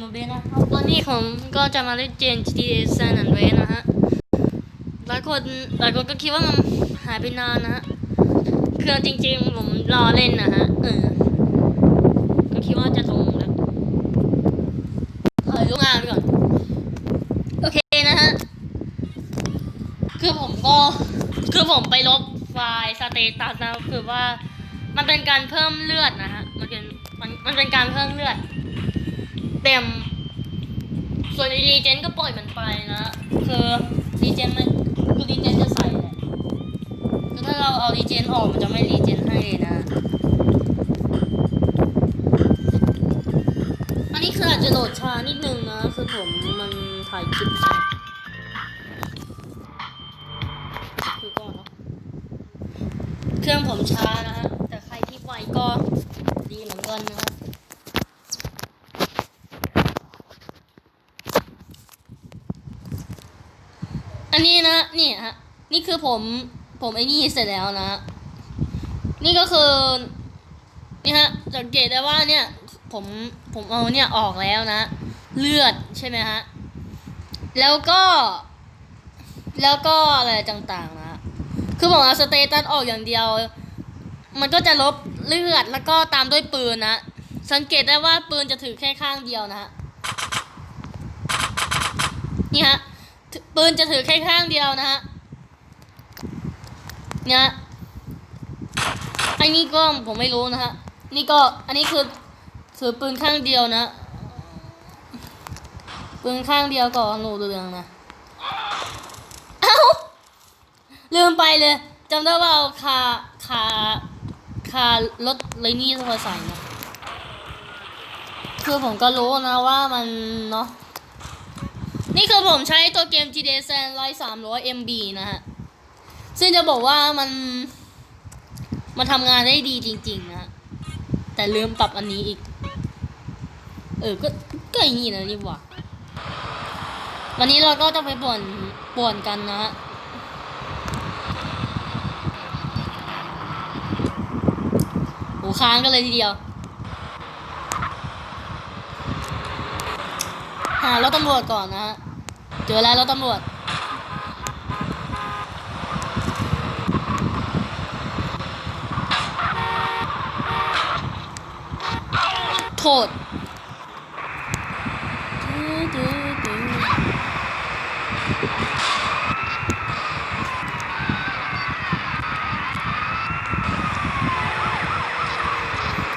โมเบนะครับวันนี้ผมก็จะมาเล่นเกม GTA San Andreas นะฮะหลายคนหลายคนก็คิดว่ามันหายไปนานนะฮะคือจริงๆผมรอเล่นนะฮะเออก็คิดว่าจะลงแล้วถอยลงงานก่อน โอเคนะฮะ คือผมก็ คือผมไปลบไฟล์สเตตัสนะคือว่ามันเป็นการเพิ่มเลือดนะฮะ มันเป็นมันมันเป็นการเพิ่มเลือด เต็ม ส่วนรีเจนก็ปล่อยมันไปนะ คือรีเจนมันคือรีเจนจะใส่แหละคือถ้าเราเอารีเจนออกมันจะไม่รีเจนให้เลยนะ อันนี้คืออาจจะโหลดช้านิดนึงนะ คือผมมันถ่ายคลิปช้า ผมผมไอ้นี่เสร็จแล้วนะ นี่ก็คือ นี่ฮะ สังเกตได้ว่าเนี่ย ผมผมเอาเนี่ยออกแล้วนะ เลือดใช่ไหมฮะ แล้วก็ แล้วก็อะไรต่างๆนะ คือผมเอาสเตตัสออกอย่างเดียว มันก็จะลบเลือดแล้วก็ตามด้วยปืนนะ สังเกตได้ว่าปืนจะถือแค่ข้างเดียวนะฮะ นี่ฮะ ปืนจะถือแค่ข้างเดียวนะฮะ เนี่ยไอ้นี่ก็ผมไม่รู้นะฮะ นี่ก็อันนี้คือถือปืนข้างเดียวนะ ปืนข้างเดียวก็โหลเรืองนะ เอ้า ลืมไปเลยจำได้ว่าเอาคาคาคารถไรนี่มาใส่นะ คือผมก็รู้นะว่ามันเนาะ นี่คือผมใช้ตัวเกม GTA San ร้อยสามร้อย MB นะฮะ ซึ่งจะบอกว่ามันมันทำงานได้ดีจริง ๆ นะ แต่ลืมปรับอันนี้อีก เออ ก็ก็อย่างนี้นะนี่หว่าวันนี้เราก็จะไปป่วนป่วนกันนะฮะโหค้างกันเลยทีเดียวหาเรถตำรวจก่อนนะฮะ เจอแล้วรถตำรวจ โทษ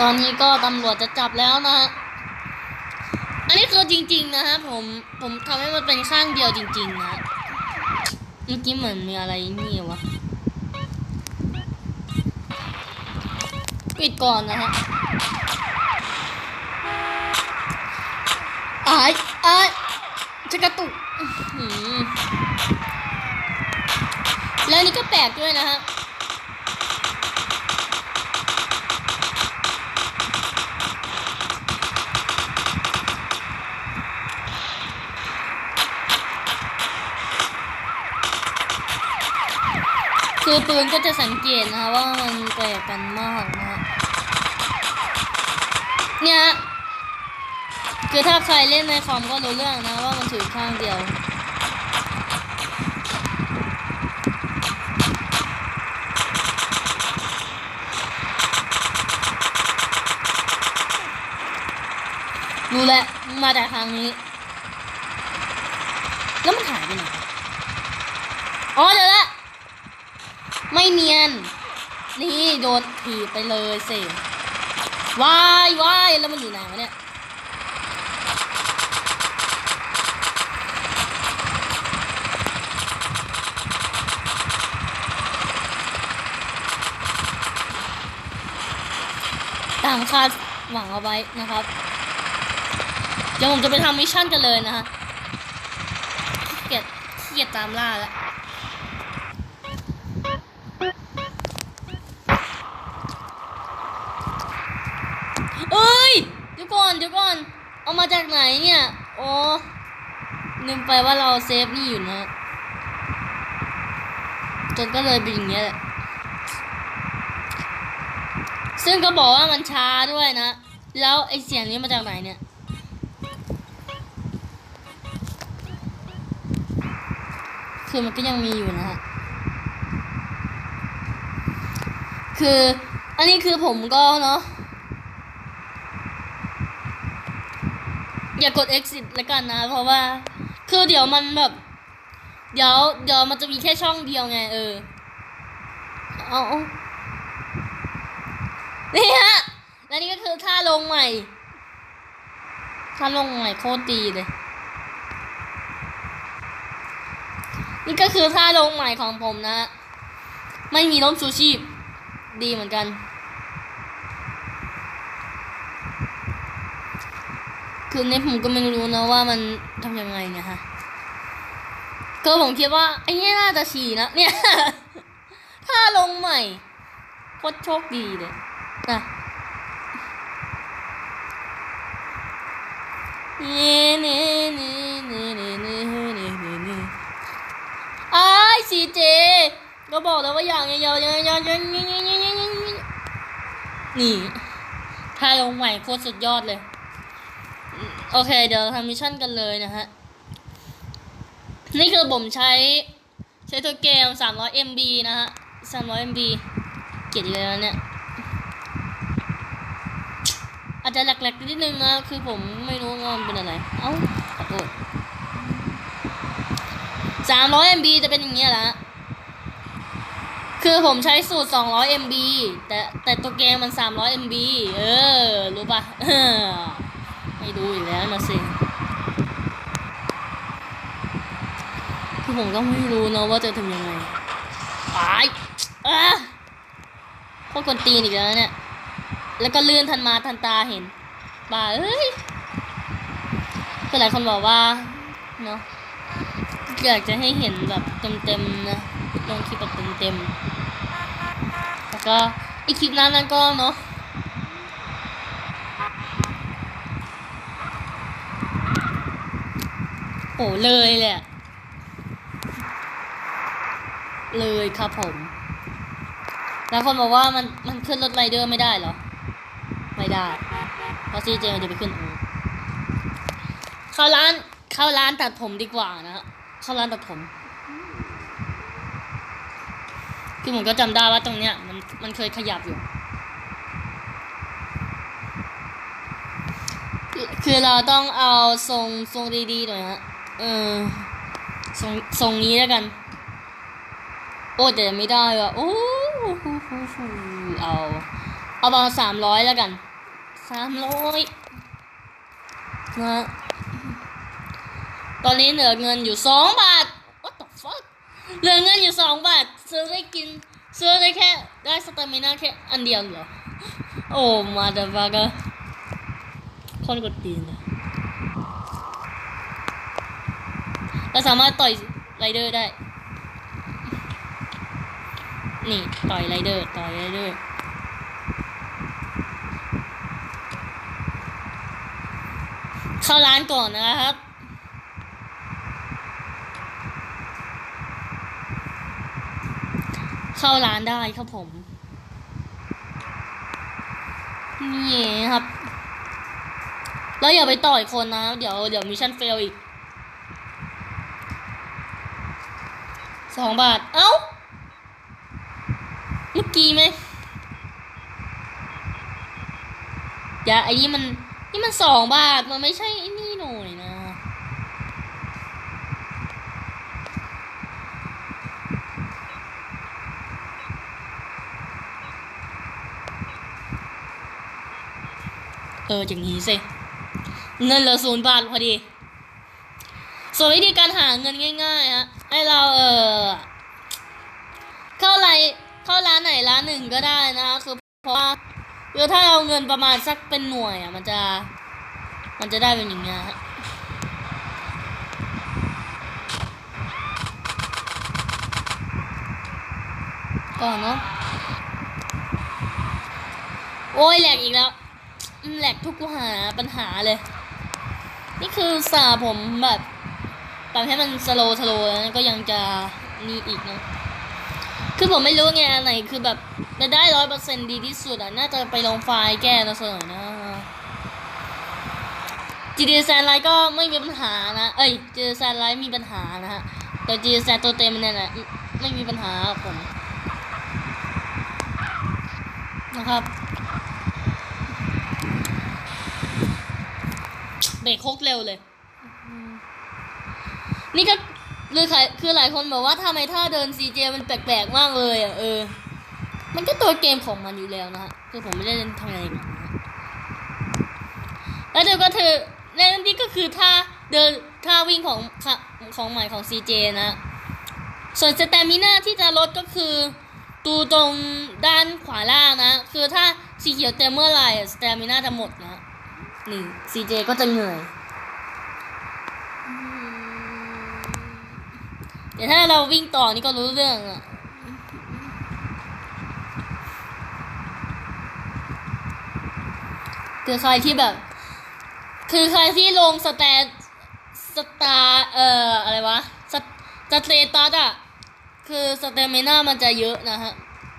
ตอนนี้ก็ตำรวจจะจับแล้วนะ อันนี้คือจริง ๆ นะฮะผมผมทำให้มันเป็นข้างเดียวจริง ๆ นะ เมื่อกี้เหมือนมีอะไรนี่วะ ปิดก่อนนะฮะ อายอายจะกระตุกแล้วนี่ก็แปลกด้วยนะฮะคือปืนก็จะสังเกตนะคะว่ามันแปลกกันมากนะฮะเนี่ย คือถ้าใครเล่นในคอมก็รู้เรื่องนะว่ามันถือข้างเดียว รู้แล้วมาจากทางนี้ แล้วมันหายไปไหน อ๋อเดี๋ยวละ ไม่เนียน นี่โดนถีบไปเลยสิวายวายแล้วมันอยู่ไหนวะเนี่ย ตามคาดหวังเอาไว้นะครับ เดี๋ยวผมจะไปทำมิชชั่นกันเลยนะฮะขี้เกียจขี้เกียจตามล่าแล้วเอ้ยเดี๋ยวก่อนเดี๋ยวก่อน เอามาจากไหนเนี่ย โอ้ลืมไปว่าเราเซฟนี่อยู่นะ จนก็เลยเป็นอย่างเงี้ยแหละ ซึ่งก็บอกว่ามันช้าด้วยนะ แล้วไอเสียงนี้มาจากไหนเนี่ย คือมันก็ยังมีอยู่นะฮะ คืออันนี้คือผมก็เนาะ อย่ากด exit แล้วกันนะ เพราะว่า คือเดี๋ยวมันแบบ เดี๋ยว เดี๋ยวมันจะมีแค่ช่องเดียวไง เออ เอา นี่ฮะ และนี่ก็คือท่าลงใหม่ ท่าลงใหม่โคตรดีเลย นี่ก็คือท่าลงใหม่ของผมนะ ไม่มีร่มชูชีพ ดีเหมือนกัน คือในผมก็ไม่รู้นะว่ามันทำยังไงเนี่ยฮะ ก็ผมคิดว่าไอ้เนี่ยน่าจะฉี่นะเนี่ยถ้าลงใหม่โคตรโชคดีเลย นะเน่เน่เน่เน่เน่เน่เน่เน่เน่ไอ้ซีเจก็บอกแล้วว่าอย่างเงี้ยอย่างเงี้ยอย่างเงี้ยอย่างเงี้ยงงยงงยงนี่ถ้าลงใหม่โคตรสุดยอดเลย โอเค เดี๋ยวทำมิชชั่นกันเลยนะฮะ นี่คือผมใช้ใช้ตัวเกม 300 MB นะฮะ 300 MB เกียดอีกแล้วเนี่ย อา จจะแหลกๆนิดนึงนะคือผมไม่รู้ว่ามันเป็นอะไร เอ้าขอโทษ300 MB จะเป็นอย่างเงี้ยแหละคือผมใช้สูตร 200 MB แต่แต่ตัวเกมมัน 300 MB เออ รู้ปะไม่ดูอยู่แล้วนะสิคือผมก็ไม่รู้นะว่าจะทำยังไงตายอะพวกคนตีนอีกแล้วเนี่ย แล้วก็เลื่อนทันมาทันตาเห็นบ้าเอ้ยคือหลายคนบอกว่าเนาะอยากจะให้เห็นแบบเต็มๆนะลงคลิปแบบเต็มๆแล้วก็อีกคลิปนั้นนั้นก็เนาะโอ้เลยแหละเลยครับผมแล้วคนบอกว่ามันมันขึ้นรถไรเดอร์ไม่ได้เหรอ ไม่ได้ เพราะซีเจมันจะไปขึ้นอูเข้าร้านเข้าร้านตัดผมดีกว่านะฮะเข้าร้านตัดผมคือผมก็จำได้ว่าตรงเนี้ยมันมันเคยขยับอยู่ คือเราต้องเอาทรงทรงดีๆหน่อยฮะ เออทรงทรงนี้แล้วกัน โอ้แต่ไม่ได้ว่ะโอ้โหเอา เอาประมาณสามร้อยแล้วกัน สามร้อยนะตอนนี้เหลือเงินอยู่สองบาท what the fuck เหลือเงินอยู่สองบาท ซื้อได้กิน ซื้อได้แค่ ได้สเตามิน่าแค่อันเดียวเหรอ โอ้มาเดบากะคนกดตีนเราสามารถต่อยไรเดอร์ได้ นี่ ต่อยไรเดอร์ ต่อยไรเดอร์ เข้าร้านก่อนนะครับเข้าร้านได้ครับผม นี่ครับ แล้วอย่าไปต่อยคนนะ เดี๋ยวเดี๋ยวมิชชั่นเฟลอีก สองบาท เอ้า เมื่อกี้ไหม อย่าไอ้นี่มัน นี่มันสองบาท มันไม่ใช่นี่หน่อยนะ เอออย่างนี้สิเงินเหลือศูนย์บาทพอดี ส่วนวิธีการหาเงินง่ายๆฮะให้เราเออเข้าไรเข้าร้านไหนร้านหนึ่งก็ได้นะคะคือเพราะว่า คือถ้าเราเงินประมาณสักเป็นหน่วยอะมันจะ มันจะได้เป็นอย่างเงี้ยก่อนเนาะโอ้ยแหลกอีกแล้วแหลกทุกหาปัญหาเลย นี่คือสาผมแบบปรับให้มันสโลสโลแล้วก็ยังจะนี่อีกเนาะ คือผมไม่รู้ไงอันไหนคือแบบจะได้ร้อยเปอร์เซ็นดีที่สุดอะ น่าจะไปลองไฟล์แก้นะส่วนหน่อยนะ GD แซนไลท์ก็ไม่มีปัญหานะ เอ้ย GD แซนไลท์มีปัญหานะฮะ แต่จีแซตัวเต็มเนี่ยแหละไม่มีปัญหาครับผมนะครับเบรกโคกเร็วเลย นี่ก็ คือใครคือหลายคนบอกว่าทำไมท่าเดิน CJ มันแปลกๆมากเลยอะเออ มันก็ตัวเกมของมันอยู่แล้วนะฮะคือผมไม่ได้เล่นทำอะไรกับมันนแล้วเดี๋ยวก็เธอในนี้ก็คือท่าเดินท่าวิ่งของของใหม่ของ CJ นะ ส่วนสเตมิน่าที่จะลดก็คือตูตรงด้านขวาล่างนะ คือถ้าสีเขียวเต็มเมื่อไหร่สเตมิน่าจะหมดนะนี่ CJ ก็จะเหนื่อย เดี๋ยวถ้าเราวิ่งต่อนี่ก็รู้เรื่องอะคือใครที่แบบ คือใครที่ลงสแตนสตาเอ่ออะไรวะสสเตตัสอะคือสเตมิน่ามันจะเยอะนะฮะ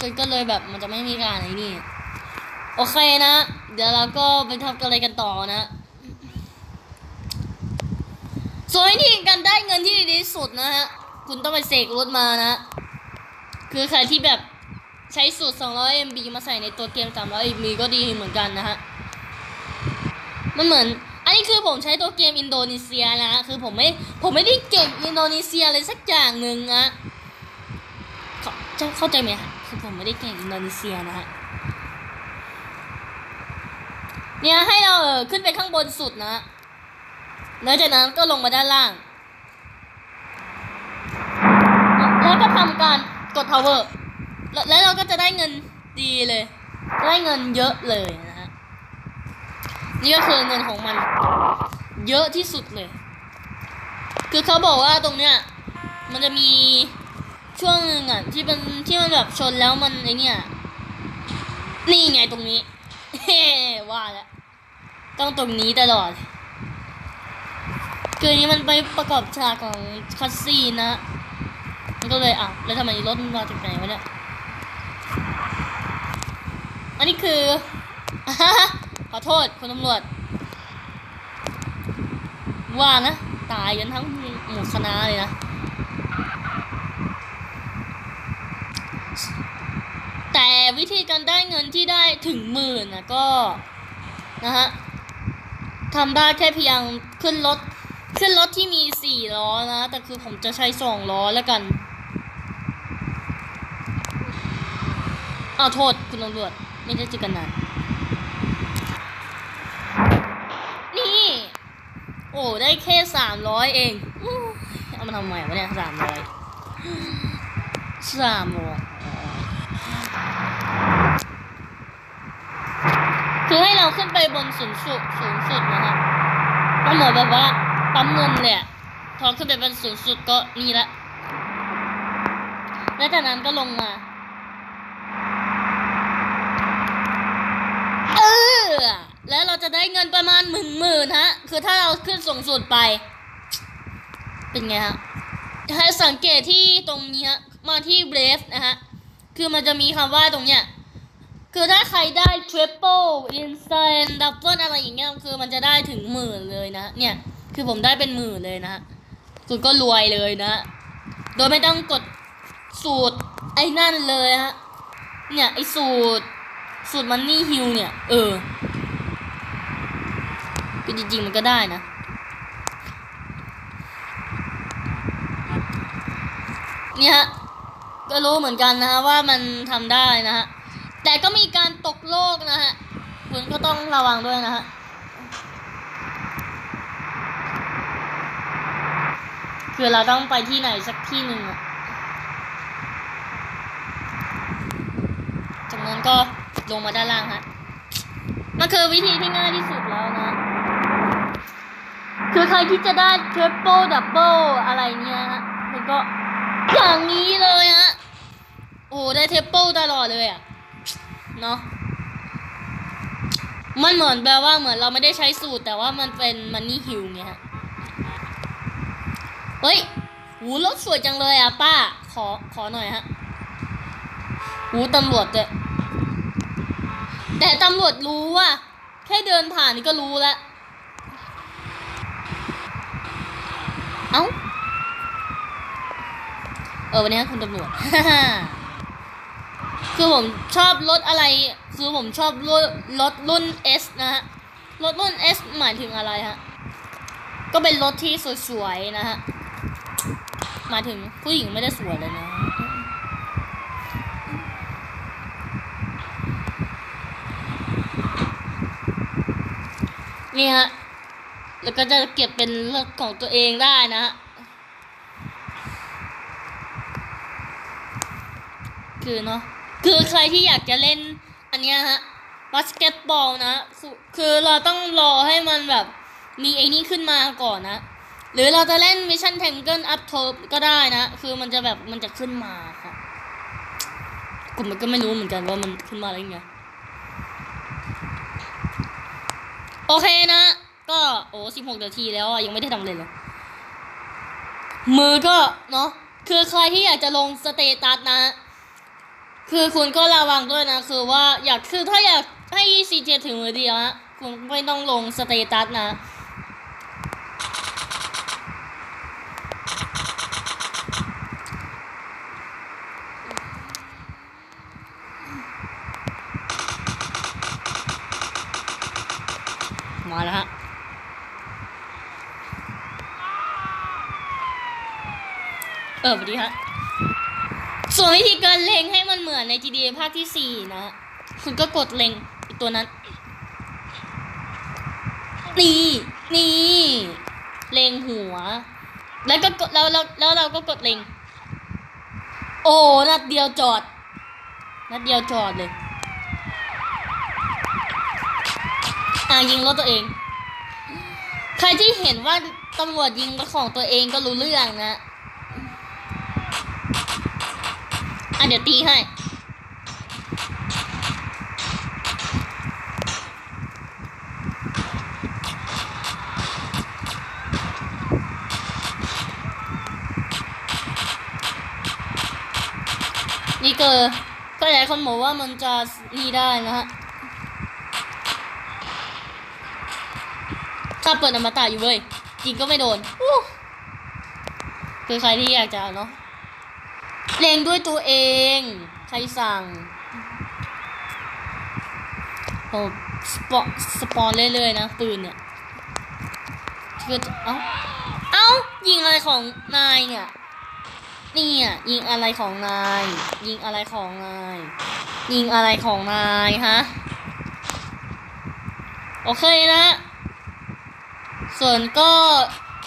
ก็ก็เลยแบบมันจะไม่มีการไอ้นี่ โอเคนะ เดี๋ยวเราก็ไปทำอะไรกันต่อนะส่วนวิธีการได้เงินที่ดีที่สุดนะฮะ คุณต้องไปเสกรถมานะ คือใครที่แบบใช้สูตร 200 MB มาใส่ในตัวเกม 300 MB ก็ดีเหมือนกันนะฮะ มันเหมือน อันนี้คือผมใช้ตัวเกมอินโดนีเซียนะ คือผมไม่ ผมไม่ได้เก่งอินโดนีเซียเลยสักอย่างหนึ่งนะเข้าเข้าใจไหมฮะ คือผมไม่ได้เก่งอินโดนีเซียนะฮะ เนี่ยให้เราเออขึ้นไปข้างบนสุดนะ แล้วจากนั้นก็ลงมาด้านล่าง แล้วก็ทำการกด power แล้วแล้วเราก็จะได้เงินดีเลย ได้เงินเยอะเลยนะฮะ นี่ก็คือเงินของมัน เยอะที่สุดเลย คือเขาบอกว่าตรงเนี้ย มันจะมีช่วงหนึ่งอะที่เป็นที่มันแบบชนแล้วมันไอเนี่ย นี่ไงตรงนี้ เฮ้ว่าแล้วต้องตรงนี้ตลอด คือนนี้มันไปประกอบฉากของคัสซีนะ มันก็เลยอะแล้วทำไมรถมันมาจากไหนวะเนี่ย อันนี้คือขอโทษคุณตำรวจ ว่านะ ตายกันทั้งหมู่คณะเลยนะ แต่วิธีการได้เงินที่ได้ถึงหมื่นนะก็ นะฮะทำได้แค่เพียงขึ้นรถขึ้นรถที่มีสี่ล้อนะ แต่คือผมจะใช้สองล้อแล้วกัน อาวโทษคุณตำรวจไม่ได้เจอกันนานนี่ โอ้ ได้แค่สามร้อยเองเอามาทำไมวะเนี่ยสามร้อยสามร้อยคือให้เราขึ้นไปบนสูงสุดสูงสุดนะครับก็เหมือนแบบว่าปั๊มเงินเลยอะพอขึ้นไปบนสูงสุดก็นี่ละ แล้วจากนั้นก็ลงมา เออ แล้ว เราจะได้เงินประมาณหมื่นหมื่นฮะ คือถ้าเราขึ้นสูงสุดไป เป็นไงฮะให้สังเกตที่ตรงนี้ฮะ มาที่เบรฟนะฮะ คือมันจะมีคำว่าตรงเนี้ย คือถ้าใครได้ triple insane double อะไรอย่างเงี้ย คือมันจะได้ถึงหมื่นเลยนะ เนี่ย คือผมได้เป็นหมื่นเลยนะฮะคุณก็รวยเลยนะ โดยไม่ต้องกดสูตรไอ้นั่นเลยฮะ เนี่ยไอ้สูตรสูตรมันนี่ฮิวเนี่ย เออ คือจริงๆมันก็ได้นะเนี่ยฮะก็รู้เหมือนกันนะฮะว่ามันทำได้นะฮะแต่ก็มีการตกโลกนะฮะคุณก็ต้องระวังด้วยนะฮะคือเราต้องไปที่ไหนสักที่หนึ่งอะจากนั้นก็ลงมาด้านล่างฮะ มันคือวิธีที่ง่ายที่สุดแล้ว คือใครที่จะได้ triple double อะไรเงี้ยฮะคุณก็อย่างนี้เลยฮะโอ้ได้ triple ตลอดเลยอะเนาะมันเหมือนแบบว่าเหมือนเราไม่ได้ใช้สูตร แต่ว่ามันเป็นมันนี่ฮิวไงฮะเฮ้ยหูรถสวยจังเลยอะป้า ขอขอหน่อยฮะหูตำรวจเยแต่ตำรวจรู้ว่า แค่เดินผ่านนี่ก็รู้แล้ว เอ้าอวันนี้คุณตำรวจ คือผมชอบรถอะไร คือผมชอบรถรถรุ่น S นะฮะ รถรุ่น S หมายถึงอะไรฮะ ก็เป็นรถที่สวยๆนะฮะ หมายถึงผู้หญิงไม่ได้สวยเลยนะนี่ฮะ แล้วก็จะเก็บเป็นรถของตัวเองได้นะ คือเนาะคือใครที่อยากจะเล่นอันเนี้ยฮะบาสเกตบอลนะ คือเราต้องรอให้มันแบบมีไอ้นี่ขึ้นมาก่อนนะ หรือเราจะเล่น Mission Tangle Up Top ก็ได้นะ คือมันจะแบบมันจะขึ้นมาครับผมมันก็ไม่รู้เหมือนกันว่ามันขึ้นมาอะไรไงโอเคนะ ก็โอ้สิบหกนาทีแล้วอะยังไม่ได้ทำเลยเลย มือก็เนาะคือใครที่อยากจะลงสเตตัสนะ คือคุณก็ระวังด้วยนะ คือว่าอยากคือถ้าอยากให้ซีเจถึงมือเดียวฮะคุณไม่ต้องลงสเตตัสนะ มาแล้วฮะ เออสวัสดีฮะส่วนวิธีการเล็งให้มันเหมือนใน GTA ภาคที่ 4 นะ คุณก็กดเล็งตัวนั้น นี่ นี่ เล็งหัว แล้วก็กดแล้วแล้วแล้วเราก็กดเล็ง โอ้นัดเดียวจอด นัดเดียวจอดเลยอ่ายิงรถตัวเอง ใครที่เห็นว่าตำรวจยิงรถของตัวเองก็รู้เรื่องนะ อะ เดี๋ยวตีให้นี่เกิดก็หลายคนบอกว่ามันจะนี่ได้นะฮะถ้าเปิดอมตะอยู่เว้ยยิงก็ไม่โดนคือใครที่อยากจะเนาะ เลงด้วยตัวเอง ใครสั่งโอ้สปอสปอนเรื่อยๆนะ ปืนเนี่ยคือเอ้า เอ้า ยิงอะไรของนายเนี่ยนี่อะยิงอะไรของนาย ยิงอะไรของนาย ยิงอะไรของนายฮะ โอเคนะ ส่วนก็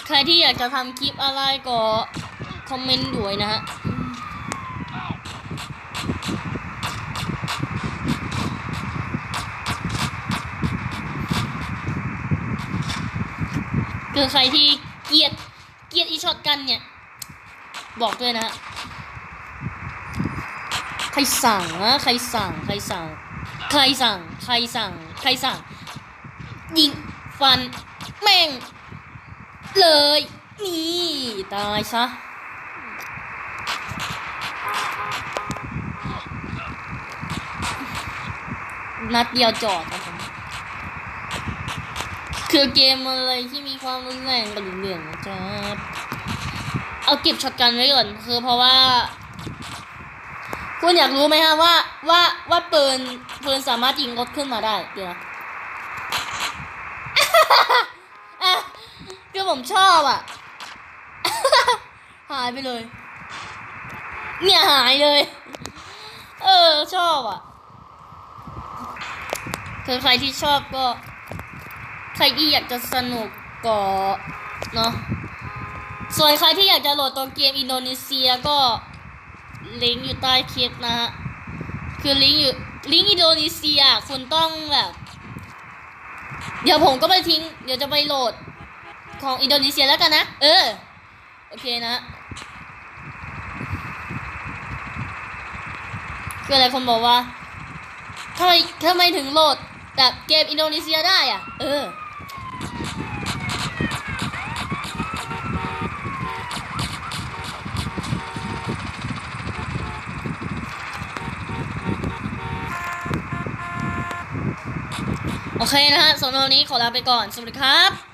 ใครที่อยากจะทำคลิปอะไรก็ คอมเมนต์ด้วยนะฮะ คือใครที่เกียดเกียดอีช็อตกันเนี่ย บอกด้วยนะ ใครสั่งนะใครสั่ง ใครสั่ง ใครสั่ง ใครสั่ง ใครสั่ง ยิงฟัน แม่ง เลย นี่ตายซะนัดเดียวจอดนะ คือเกมอะไรที่มีความรุนแรงกับเรื่องนะครับเอาเก็บช็อตกันไว้ก่อนคือเพราะว่า คุณอยากรู้ไหมฮะว่าว่าว่าปืนปืนสามารถยิงรถขึ้นมาได้เดี๋ยวนะอะคือผมชอบอะ หายไปเลย เนี่ยหายเลย เออชอบอะคือใครที่ชอบก็ ใครที่อยากจะสนุกก็เนาะส่วนใครที่อยากจะโหลดตัวเกมอินโดนีเซียก็ลิงก์อยู่ใต้คลิปนะฮะคือลิงก์อยู่ลิงก์อินโดนีเซียคุณต้องแบบเดี๋ยวผมก็ไปทิ้ง เดี๋ยวจะไปโหลดของอินโดนีเซียแล้วกันนะ เออ โอเคนะ คืออะไรคนบอกว่าทำไมทำไมถึงโหลดแบบเกมอินโดนีเซียได้อะ เออโอ เคนะฮะสำหรับวันนี้ขอลาไปก่อน สวัสดีครับ